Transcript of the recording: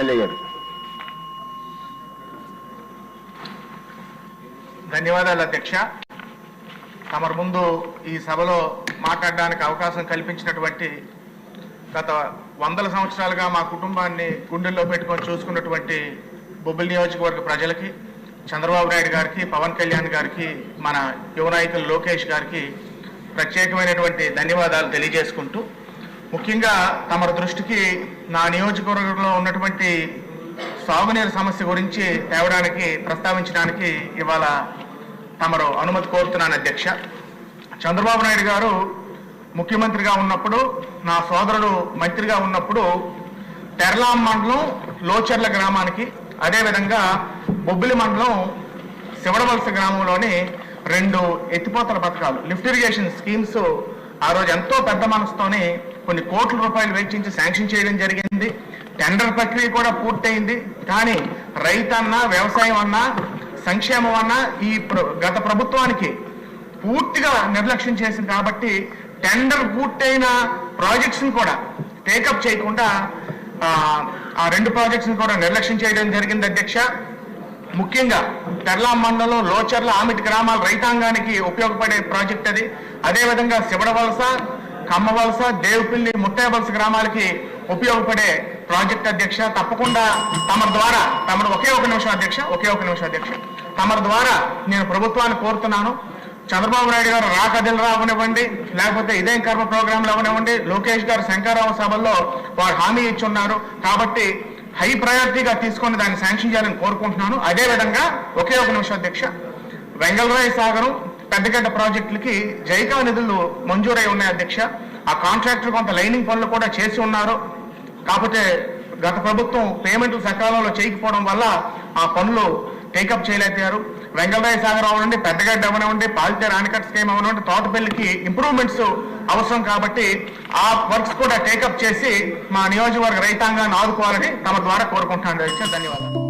MLA గారు. ధన్యవాదాలు అధ్యక్ష. తమరు ముందు ఈ సభలో మాట్లాడడానికి అవకాశం కల్పించినటువంటి గత వందల సంవత్సరాలుగా మా కుటుంబాన్ని గుండెల్లో పెట్టుకొని చూసుకున్నటువంటి బొబ్బిలి నియోజకవర్గ ప్రజలకి చంద్రబాబు నాయుడు గారికి పవన్ కళ్యాణ్ గారికి మన యువ నాయకులు లోకేష్ గారికి ప్రత్యేకమైనటువంటి ధన్యవాదాలు తెలియజేసుకుంటూ ముఖ్యంగా తమ దృష్టికి నా నియోజకవర్గంలో ఉన్నటువంటి సాగునీరు సమస్య గురించి తేవడానికి ప్రస్తావించడానికి ఇవాళ తమరు అనుమతి కోరుతున్నాను అధ్యక్ష. చంద్రబాబు నాయుడు గారు ముఖ్యమంత్రిగా ఉన్నప్పుడు నా సోదరుడు మంత్రిగా ఉన్నప్పుడు తెరలాం మండలం లోచర్ల గ్రామానికి అదేవిధంగా బొబ్బిలి మండలం శివడవలస గ్రామంలోని రెండు ఎత్తిపోతల పథకాలు లిఫ్ట్ ఇరిగేషన్ స్కీమ్స్ ఆ రోజు ఎంతో పెద్ద మనసుతోనే కొన్ని కోట్ల రూపాయలు వెచ్చించి శాంక్షన్ చేయడం జరిగింది. టెండర్ ప్రక్రియ కూడా పూర్తయింది. కానీ రైతన్నా వ్యవసాయం అన్నా సంక్షేమం అన్నా ఈ ప్ర- గత ప్రభుత్వానికి పూర్తిగా నిర్లక్ష్యం చేసింది కాబట్టి టెండర్ పూర్తయిన ప్రాజెక్ట్స్ కూడా టేకప్ చేయకుండా ఆ, ఆ రెండు ప్రాజెక్ట్స్ కూడా నిర్లక్ష్యం చేయడం జరిగింది అధ్యక్ష. ముఖ్యంగా తెర్లా మండలం లోచర్ల ఆమిటి గ్రామాల రైతాంగానికి ఉపయోగపడే ప్రాజెక్ట్ అది. అదేవిధంగా శివడవలస కమ్మవలస దేవుపిల్లి ముత్తాయవలస గ్రామాలకి ఉపయోగపడే ప్రాజెక్ట్ అధ్యక్ష. తప్పకుండా తమరి ద్వారా తమరు ఒకే ఒక నిమిషం అధ్యక్ష ఒకే ఒక నిమిషం అధ్యక్ష. తమరి ద్వారా నేను ప్రభుత్వాన్ని కోరుతున్నాను. చంద్రబాబు నాయుడు గారు రాకదిలు రావనివ్వండి లేకపోతే ఇదేం కర్మ ప్రోగ్రాంలు అవనివ్వండి. లోకేష్ గారు శంకరరావు సభల్లో వారు హామీ ఇచ్చి ఉన్నారు. కాబట్టి హై ప్రయారిటీగా తీసుకొని దాన్ని శాంక్షన్ చేయాలని కోరుకుంటున్నాను. అదే విధంగా ఒకే ఒక నిమిషం అధ్యక్ష. వెంగళరాయ సాగరం పెద్దగడ్డ ప్రాజెక్టులకి జైకా నిధులు మంజూరై ఉన్నాయి అధ్యక్ష. ఆ కాంట్రాక్టర్ కొంత లైనింగ్ పనులు కూడా చేసి ఉన్నారు. కాకపోతే గత ప్రభుత్వం పేమెంట్లు సకాలంలో చేయకపోవడం వల్ల ఆ పనులు టేకప్ చేయలేకపోయారు. వెంకటరాయ సాగర్ అవనండి పెద్దగడ్డ అవనివ్వండి పాలితేరు ఆనకట్ స్కీమ్ అవనివ్వండి తోటపల్లికి ఇంప్రూవ్మెంట్స్ అవసరం కాబట్టి ఆ వర్క్స్ కూడా టేకప్ చేసి మా నియోజకవర్గ రైతాంగాన్ని ఆదుకోవాలని తమ ద్వారా కోరుకుంటున్నాను. ధన్యవాదాలు.